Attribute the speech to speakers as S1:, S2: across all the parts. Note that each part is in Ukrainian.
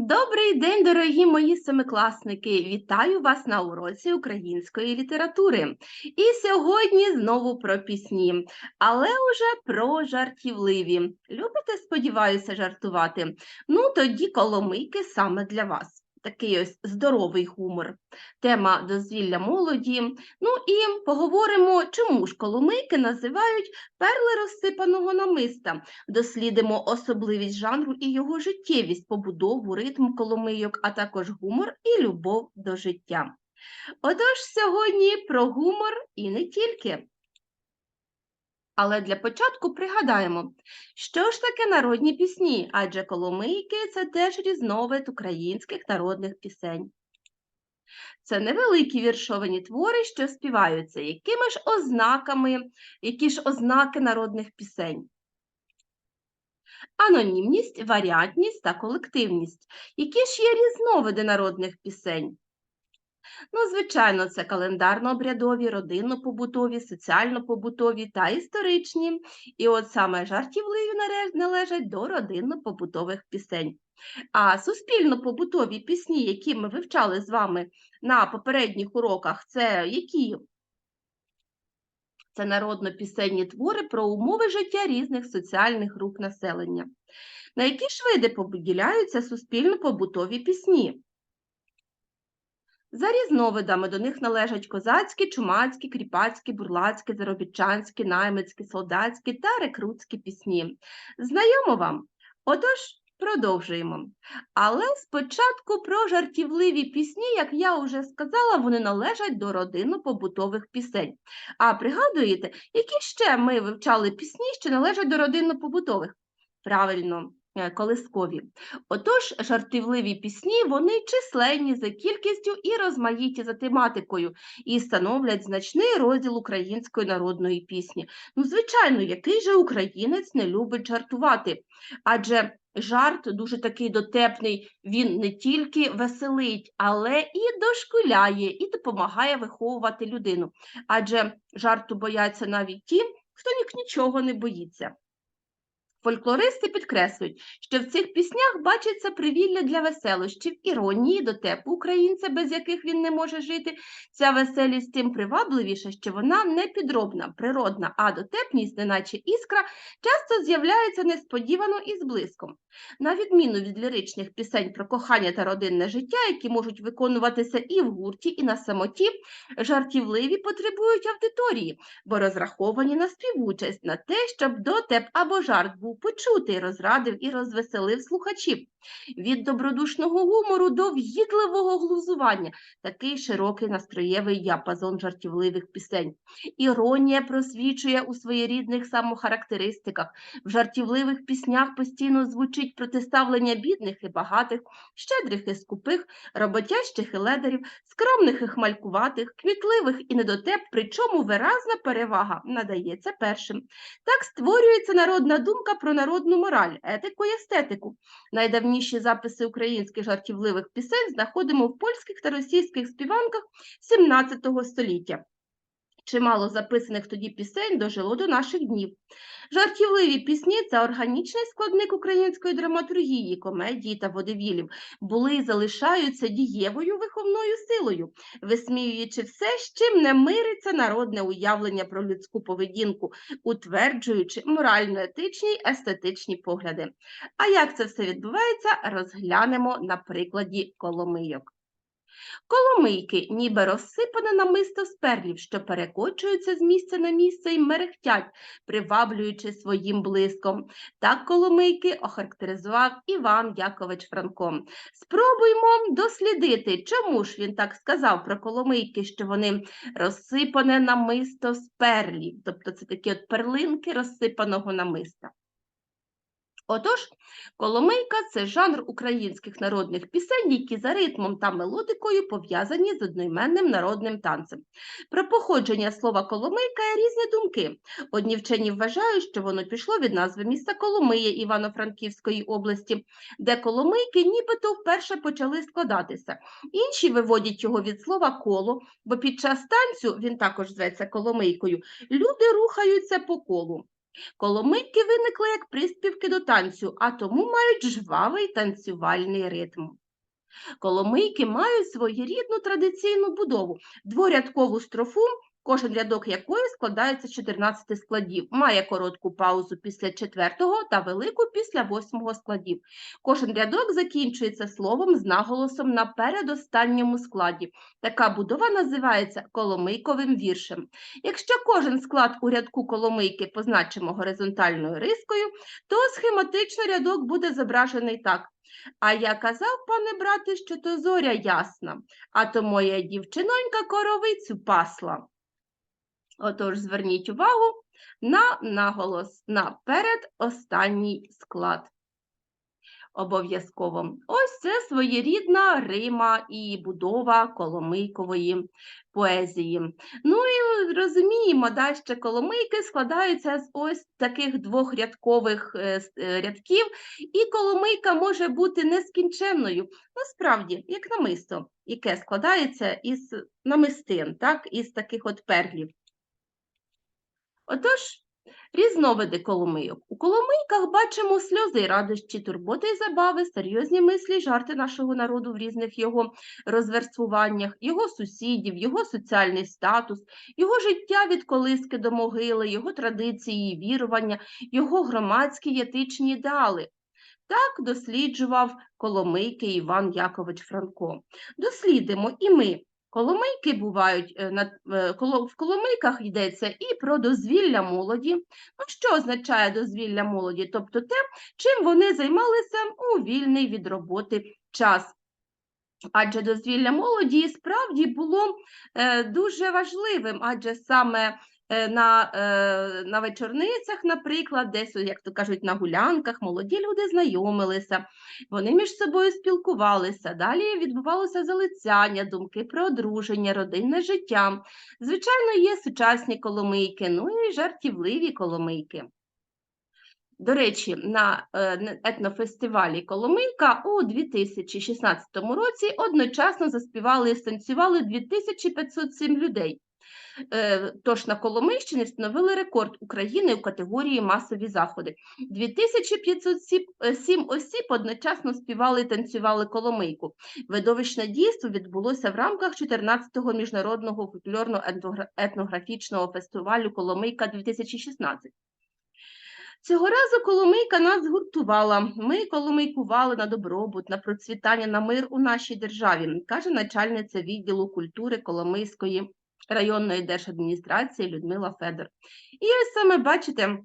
S1: Добрий день, дорогі мої семикласники! Вітаю вас на уроці української літератури. І сьогодні знову про пісні, але уже про жартівливі. Любите, сподіваюся, жартувати? Ну, тоді коломийки саме для вас. Такий ось здоровий гумор, тема дозвілля молоді. Ну і поговоримо, чому ж коломийки називають перли розсипаного намиста. Дослідимо особливість жанру і його життєвість, побудову, ритм коломийок, а також гумор і любов до життя. Отож, сьогодні про гумор і не тільки. Але для початку пригадаємо, що ж таке народні пісні, адже коломийки це теж різновид українських народних пісень. Це невеликі віршовані твори, що співаються, якими ж ознаками, які ж ознаки народних пісень. Анонімність, варіантність та колективність. Які ж є різновиди народних пісень? Ну, звичайно, це календарно-обрядові, родинно-побутові, соціально-побутові та історичні. І от саме жартівливі належать до родинно-побутових пісень. А суспільно-побутові пісні, які ми вивчали з вами на попередніх уроках, це які? Це народно-пісенні твори про умови життя різних соціальних груп населення. На які ж види поділяються суспільно-побутові пісні? За різновидами до них належать козацькі, чумацькі, кріпацькі, бурлацькі, заробітчанські, наймицькі, солдатські та рекрутські пісні. Знайомо вам? Отож, продовжуємо. Але спочатку про жартівливі пісні, як я вже сказала, вони належать до родинно-побутових пісень. А пригадуєте, які ще ми вивчали пісні, що належать до родинно-побутових? Правильно, е, колискові. Отож, жартівливі пісні вони численні за кількістю і розмаїті за тематикою, і становлять значний розділ української народної пісні. Ну, звичайно, який же українець не любить жартувати? Адже жарт дуже такий дотепний, він не тільки веселить, але і дошкуляє, і допомагає виховувати людину. Адже жарту бояться навіть ті, хто ні- нічого не боїться. Фольклористи підкреслюють, що в цих піснях бачиться привілля для веселощів, іронії, дотепу українця, без яких він не може жити. Ця веселість тим привабливіша, що вона не підробна, природна, а дотепність, неначе іскра, часто з'являється несподівано і з. На відміну від ліричних пісень про кохання та родинне життя, які можуть виконуватися і в гурті, і на самоті, жартівливі потребують аудиторії, бо розраховані на співучасть, на те, щоб дотеп або жарт був почутий, розрадив і розвеселив слухачів. Від добродушного гумору до в'їдливого глузування такий широкий настроєвий діапазон жартівливих пісень. Іронія просвічує у своєрідних самохарактеристиках. В жартівливих піснях постійно звучить протиставлення бідних і багатих, щедрих і скупих, роботящих і ледарів, скромних і хмалькуватих, квітливих і недотеп, причому виразна перевага надається першим. Так створюється народна думка про народну мораль, етику і естетику. Найдавніші записи українських жартівливих пісень знаходимо в польських та російських співанках XVII століття. Чимало записаних тоді пісень дожило до наших днів. Жартівливі пісні це органічний складник української драматургії, комедії та водевілів, були і залишаються дієвою виховною силою, висміюючи все, з чим не мириться народне уявлення про людську поведінку, утверджуючи морально-етичні й естетичні погляди. А як це все відбувається, розглянемо на прикладі коломийок. Коломийки, ніби розсипане намисто з перлів, що перекочуються з місця на місце і мерехтять, приваблюючи своїм блиском. Так коломийки охарактеризував Іван Якович Франко. Спробуймо дослідити, чому ж він так сказав про коломийки, що вони розсипане намисто з перлів, тобто це такі от перлинки розсипаного намиста. Отож, коломийка це жанр українських народних пісень, які за ритмом та мелодикою пов'язані з одноіменним народним танцем. Про походження слова коломийка є різні думки. Одні вчені вважають, що воно пішло від назви міста Коломиє Івано-Франківської області, де коломийки нібито вперше почали складатися. Інші виводять його від слова коло, бо під час танцю він також зветься коломийкою. Люди рухаються по колу. Коломийки виникли як приспівки до танцю, а тому мають жвавий танцювальний ритм. Коломийки мають своєрідну традиційну будову, дворядкову строфу, кожен рядок якої складається з 14 складів, має коротку паузу після четвертого та велику після восьмого складів. Кожен рядок закінчується словом з наголосом на передостанньому складі. Така будова називається коломийковим віршем. Якщо кожен склад у рядку коломийки позначимо горизонтальною рискою, то схематично рядок буде зображений так. А я казав, пане брате, що то зоря ясна, а то моя дівчинонька коровицю пасла. Отож, зверніть увагу на наголос на передостанній склад. Обов'язково. Ось це своєрідна Рима і будова Коломийкової поезії. Ну і розуміємо, да, що Коломийки складаються з ось таких двох рядкових е, е, рядків, і Коломийка може бути нескінченною. Насправді, як намисто, яке складається із намистин, так, із таких от перлів. Отож, різновиди коломийок. У коломийках бачимо сльози, радощі, турботи і забави, серйозні мислі, жарти нашого народу в різних його розверствуваннях, його сусідів, його соціальний статус, його життя від колиски до могили, його традиції і вірування, його громадські й етичні ідеали. Так досліджував Коломийки Іван Якович Франко. Дослідимо і ми. Коломийки бувають е, е, в коломийках йдеться і про дозвілля молоді. Ну, що означає дозвілля молоді? Тобто те, чим вони займалися у вільний від роботи час. Адже дозвілля молоді справді було е, дуже важливим, адже саме на, е, на вечорницях, наприклад, десь, як то кажуть, на гулянках молоді люди знайомилися, вони між собою спілкувалися. Далі відбувалося залицяння, думки про одруження, родинне життя. Звичайно, є сучасні коломийки, ну і жартівливі коломийки. До речі, на е, етнофестивалі Коломийка у 2016 році одночасно заспівали і станцювали 2507 людей. Е, Тож на Коломийщині встановили рекорд України у категорії масові заходи. 2507 осіб одночасно співали і танцювали Коломийку. Видовищне дійство відбулося в рамках 14-го міжнародного фольклорно-етнографічного фестивалю Коломийка 2016. Цього разу Коломийка нас згуртувала. Ми коломийкували на добробут, на процвітання, на мир у нашій державі, каже начальниця відділу культури Коломийської районної держадміністрації Людмила Федор. І ось саме бачите,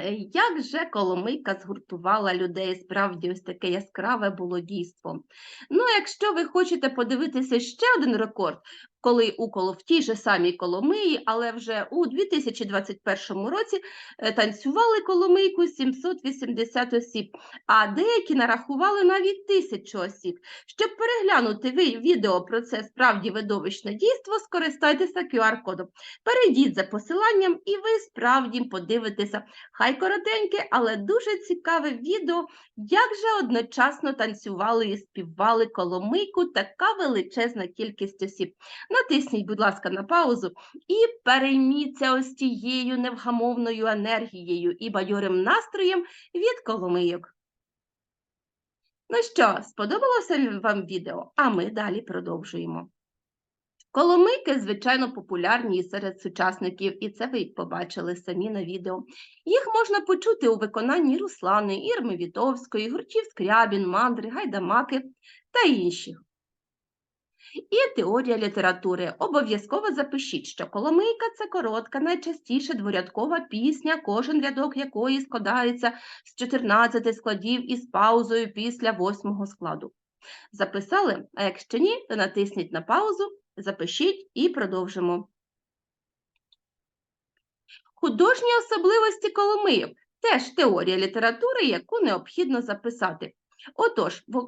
S1: е, як же Коломийка згуртувала людей, справді ось таке яскраве було дійство. Ну, якщо ви хочете подивитися ще один рекорд, коли у в тій же самій Коломиї, але вже у 2021 році е, танцювали Коломийку 780 осіб, а деякі нарахували навіть тисячу осіб. Щоб переглянути ви відео про це справді видовищне дійство, скористайтеся QR-кодом. Перейдіть за посиланням, і ви справді подивитеся. Хай коротеньке, але дуже цікаве відео, як же одночасно танцювали і співали Коломийку така величезна кількість осіб. Натисніть, будь ласка, на паузу і перейміться ось тією невгамовною енергією і бадьорим настроєм від Коломийок. Ну що, сподобалося вам відео? А ми далі продовжуємо. Коломийки, звичайно, популярні серед сучасників, і це ви побачили самі на відео. Їх можна почути у виконанні Руслани, Ірми Вітовської, гуртів Скрябін, Мандри, Гайдамаки та інших. І теорія літератури. Обов'язково запишіть, що Коломийка це коротка, найчастіше дворядкова пісня, кожен рядок якої складається з 14 складів із паузою після восьмого складу. Записали? А якщо ні, то натисніть на паузу, запишіть і продовжимо. Художні особливості Коломийок – теж теорія літератури, яку необхідно записати. Отож, в,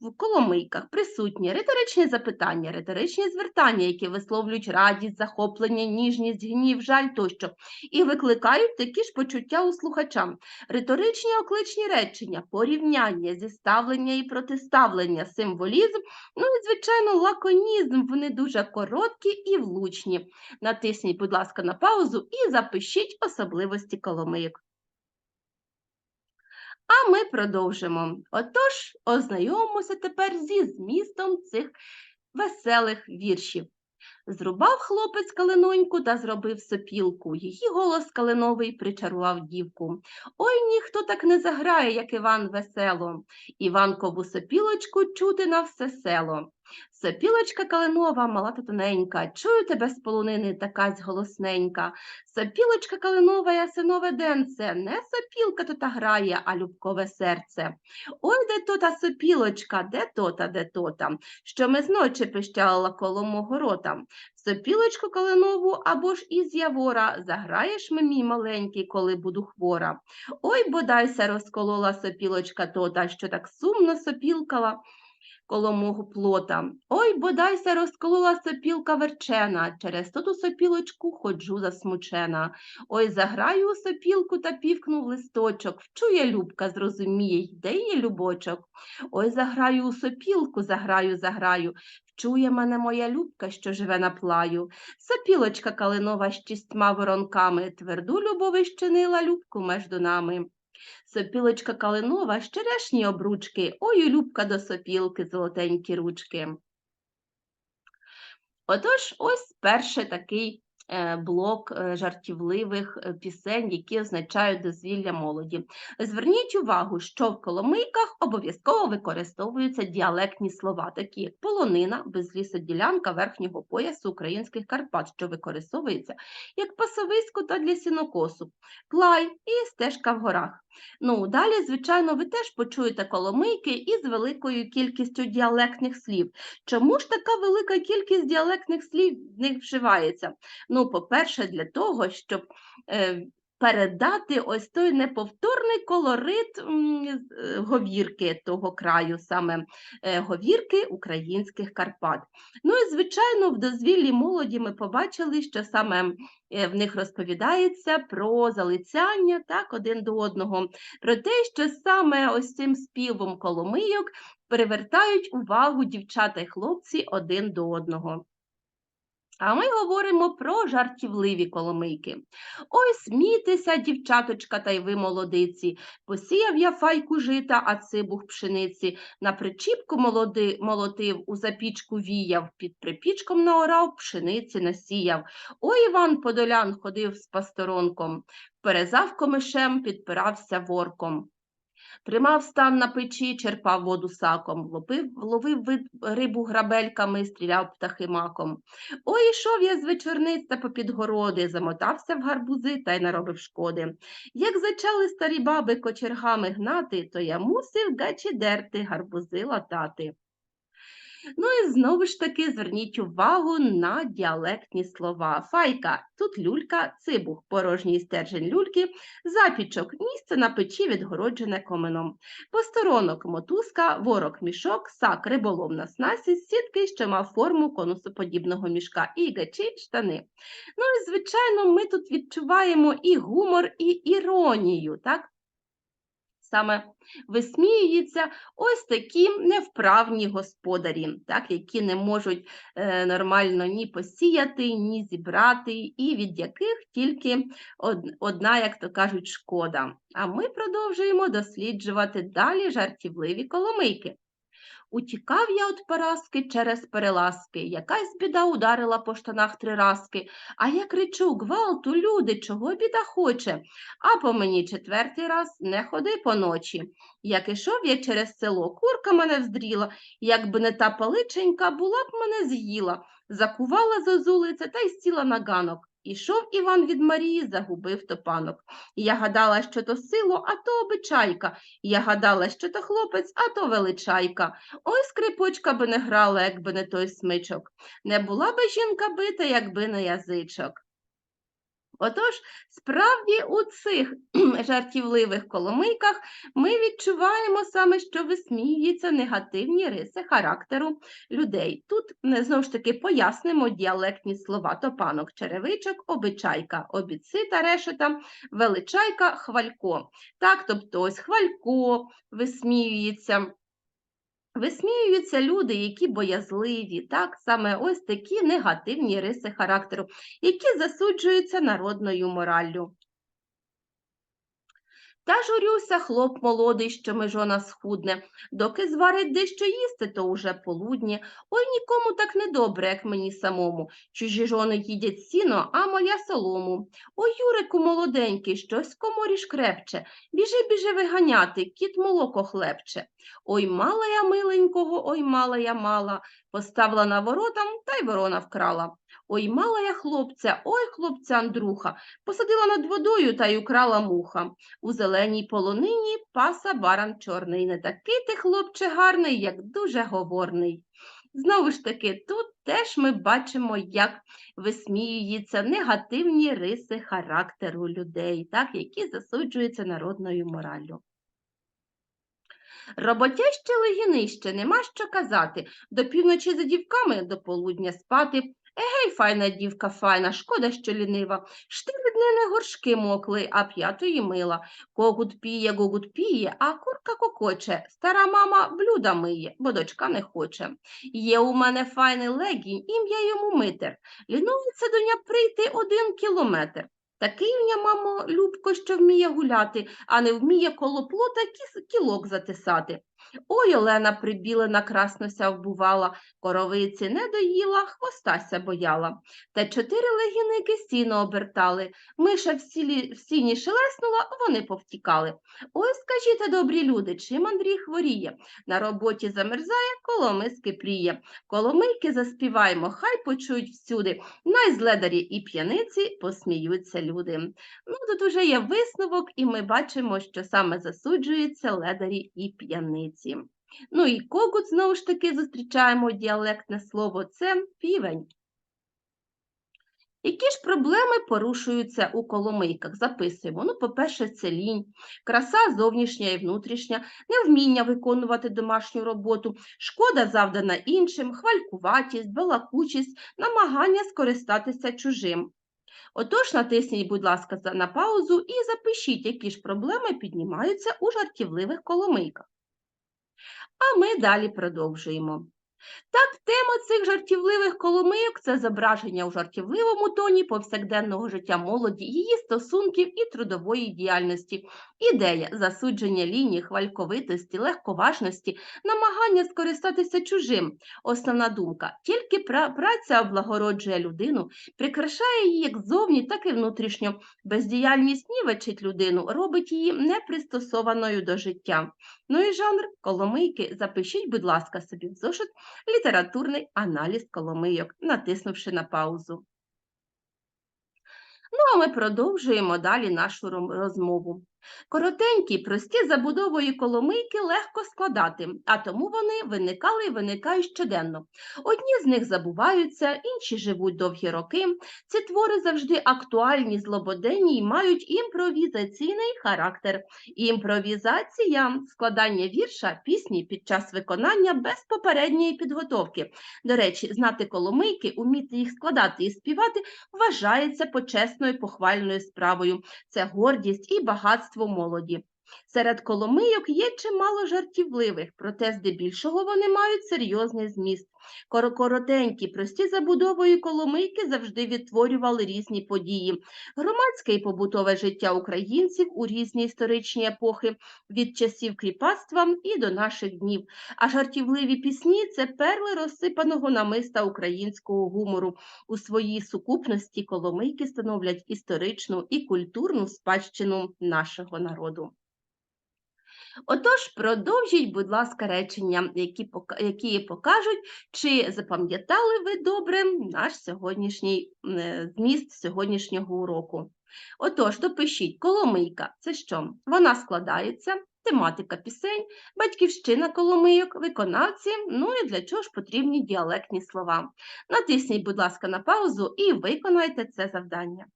S1: в коломийках присутні риторичні запитання, риторичні звертання, які висловлюють радість, захоплення, ніжність, гнів, жаль тощо, і викликають такі ж почуття у слухача. Риторичні окличні речення, порівняння, зіставлення і протиставлення, символізм, ну і, звичайно, лаконізм, вони дуже короткі і влучні. Натисніть, будь ласка, на паузу і запишіть особливості коломийок. А ми продовжимо. Отож, ознайомимося тепер зі змістом цих веселих віршів. Зрубав хлопець калиноньку та зробив сопілку. Її голос калиновий причарував дівку. Ой, ніхто так не заграє, як Іван весело. Іванкову сопілочку чути на все село. Сопілочка калинова, мала та тоненька, чую тебе з полонини такась голосненька. Сопілочка калинова, я синове денце, не сопілка то та грає, а любкове серце. Ой, де то та сопілочка, де то та, де то та, що ми зночі пищала коло мого рота. Сопілочку калинову або ж із явора, заграєш ми, мій маленький, коли буду хвора. Ой, бодайся розколола сопілочка тота, що так сумно сопілкала коло мого плота. Ой, бодайся розколола сопілка верчена, через ту сопілочку ходжу засмучена. Ой, заграю у сопілку та півкнув листочок. Вчує Любка, зрозуміє, йде її любочок. Ой, заграю у сопілку, заграю, заграю. Вчує мене моя Любка, що живе на плаю. Сопілочка калинова з чистьма воронками, тверду любови щинила Любку между нами. Сопілочка калинова, з черешні обручки, ой, Любка до сопілки, золотенькі ручки. Отож, ось перший такий блок е, жартівливих е, пісень, які означають дозвілля молоді. Зверніть увагу, що в коломийках обов'язково використовуються діалектні слова, такі як полонина, безлісоділянка верхнього поясу українських Карпат, що використовується як пасовисько та для сінокосу, плай і стежка в горах. Ну, далі, звичайно, ви теж почуєте коломийки із великою кількістю діалектних слів. Чому ж така велика кількість діалектних слів в них вживається? Ну, по-перше, для того, щоб е, передати ось той неповторний колорит е, говірки того краю, саме е, говірки українських Карпат. Ну і, звичайно, в дозвіллі молоді ми побачили, що саме в них розповідається про залицяння так, один до одного, про те, що саме ось цим співом коломийок привертають увагу дівчата й хлопці один до одного. А ми говоримо про жартівливі коломийки. Ой, смійтеся, дівчаточка, та й ви молодиці. Посіяв я файку жита, а цибух пшениці. На причіпку молоди, молотив, у запічку віяв, під припічком наорав, пшениці насіяв. Ой, Іван Подолян ходив з пасторонком, перезав комишем, підпирався ворком. Тримав стан на печі, черпав воду саком, ловив, ловив рибу грабельками, стріляв птахи маком. Ой, ішов я з вечорниць та попід городи, замотався в гарбузи та й наробив шкоди. Як зачали старі баби кочергами гнати, то я мусив гачі дерти, гарбузи латати. Ну і знову ж таки зверніть увагу на діалектні слова. Файка, тут люлька, цибух, порожній стержень люльки, запічок, місце на печі відгороджене комином. Посторонок, мотузка, ворок, мішок, сак, риболов на снасі, сітки, що мав форму конусоподібного мішка, і гачі, штани. Ну і, звичайно, ми тут відчуваємо і гумор, і іронію, так? Саме висміюються ось такі невправні господарі, так, які не можуть е, нормально ні посіяти, ні зібрати, і від яких тільки од- одна, як то кажуть, шкода. А ми продовжуємо досліджувати далі жартівливі коломийки. Утікав я від Параски через переласки, якась біда ударила по штанах три разки, а я кричу гвалту, люди, чого біда хоче? А по мені четвертий раз не ходи поночі. Як ішов я через село, курка мене вздріла, якби не та паличенька, була б мене з'їла, закувала зозулиця та й сіла на ганок. Ішов Іван від Марії, загубив топанок. Я гадала, що то сило, а то обичайка. Я гадала, що то хлопець, а то величайка. Ой, скрипочка би не грала, якби не той смичок. Не була би жінка бита, якби не язичок. Отож, справді у цих жартівливих коломийках ми відчуваємо саме, що висміюються негативні риси характеру людей. Тут знову ж таки пояснимо діалектні слова топанок, черевичок, обичайка, обіци та решета, величайка, хвалько. Так, тобто ось хвалько висміюється. Висміюються люди, які боязливі, так саме ось такі негативні риси характеру, які засуджуються народною мораллю. Та журюся, хлоп молодий, що межона схудне, доки зварить дещо їсти, то уже полудні. Ой, нікому так не добре, як мені самому. Чужі жони їдять сіно, а моя солому. Ой, Юрику молоденький, щось в коморі шкрепче. Біжи, біжи виганяти, кіт молоко хлебче. Ой, мала я миленького, ой, мала я мала. Поставила на воротам, та й ворона вкрала. Ой, мала я хлопця, ой, хлопця Андруха, посадила над водою та й украла муха. У зеленій полонині паса баран чорний. Не такий ти, хлопче, гарний, як дуже говорний. Знову ж таки, тут теж ми бачимо, як висміюються негативні риси характеру людей, так, які засуджуються народною мораллю. Роботяще легінище, нема що казати. До півночі за дівками до полудня спати. Егей, файна дівка, файна, шкода, що лінива. Шти від не горшки мокли, а п'ятої мила. Когут піє, гогут піє, а курка кокоче. Стара мама блюда миє, бо дочка не хоче. Є у мене файний легінь, ім'я йому митер. Лінується до ня прийти один кілометр. Такий в ня, мамо, Любко, що вміє гуляти, а не вміє коло плота кілок затисати. Ой, Олена прибілена краснася вбувала, коровиці не доїла, хвостася бояла. Та чотири легіники сіно обертали. Миша в, сілі, в сіні шелеснула, вони повтікали. Ой, скажіть, добрі люди, чим Андрій хворіє? На роботі замерзає, коло миски пріє. Коломийки заспіваймо, хай почують всюди. Най з ледарі і п'яниці посміються люди. Ну, тут уже є висновок, і ми бачимо, що саме засуджуються ледарі і п'яниці. Ну і когут, знову ж таки, зустрічаємо діалектне слово, це півень. Які ж проблеми порушуються у коломийках? Записуємо. Ну, по-перше, це лінь, краса зовнішня і внутрішня, невміння виконувати домашню роботу, шкода завдана іншим, хвалькуватість, балакучість, намагання скористатися чужим. Отож, натисніть, будь ласка, на паузу і запишіть, які ж проблеми піднімаються у жартівливих коломийках. А ми далі продовжуємо. Так, тема цих жартівливих коломийок це зображення у жартівливому тоні повсякденного життя молоді, її стосунків і трудової діяльності. Ідея засудження лінії, хвальковитості, легковажності, намагання скористатися чужим. Основна думка тільки пра- праця облагороджує людину, прикрашає її як зовні, так і внутрішньо. Бездіяльність нівечить людину, робить її непристосованою до життя. Ну і жанр коломийки. Запишіть, будь ласка, собі в зошит літературний аналіз коломийок, натиснувши на паузу. Ну, а ми продовжуємо далі нашу розмову. Коротенькі, прості забудової коломийки легко складати, а тому вони виникали і виникають щоденно. Одні з них забуваються, інші живуть довгі роки. Ці твори завжди актуальні, злободенні і мають імпровізаційний характер. Імпровізація складання вірша, пісні під час виконання без попередньої підготовки. До речі, знати коломийки, уміти їх складати і співати вважається почесною похвальною справою. Це гордість і багатство молоді. Серед коломийок є чимало жартівливих, проте здебільшого вони мають серйозний зміст. Кор- Коротенькі, прості забудової коломийки завжди відтворювали різні події. Громадське і побутове життя українців у різні історичні епохи, від часів кріпацтва і до наших днів. А жартівливі пісні це перли розсипаного намиста українського гумору. У своїй сукупності коломийки становлять історичну і культурну спадщину нашого народу. Отож, продовжіть, будь ласка, речення, які, покажуть, чи запам'ятали ви добре наш сьогоднішній е, зміст сьогоднішнього уроку. Отож, допишіть, коломийка це що? Вона складається, тематика пісень, батьківщина коломийок, виконавці, ну і для чого ж потрібні діалектні слова. Натисніть, будь ласка, на паузу і виконайте це завдання.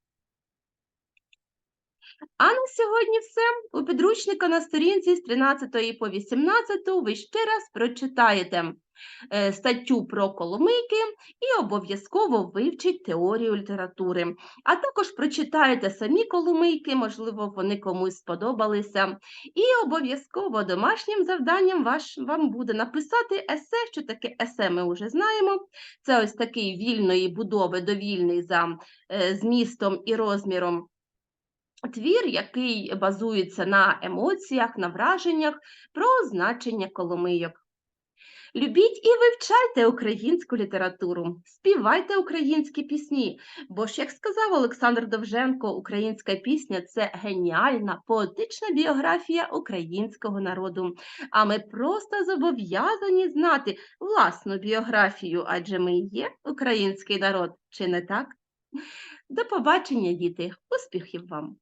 S1: А на сьогодні все. У підручника на сторінці з 13 по 18 ви ще раз прочитаєте е, статтю про коломийки і обов'язково вивчіть теорію літератури. А також прочитаєте самі коломийки, можливо, вони комусь сподобалися. І обов'язково домашнім завданням ваш, вам буде написати есе, що таке есе ми вже знаємо. Це ось такий вільної будови, довільний за е, змістом і розміром твір, який базується на емоціях, на враженнях про значення коломийок. Любіть і вивчайте українську літературу, співайте українські пісні, бо ж, як сказав Олександр Довженко, українська пісня це геніальна поетична біографія українського народу. А ми просто зобов'язані знати власну біографію, адже ми є український народ, чи не так? До побачення, діти, успіхів вам!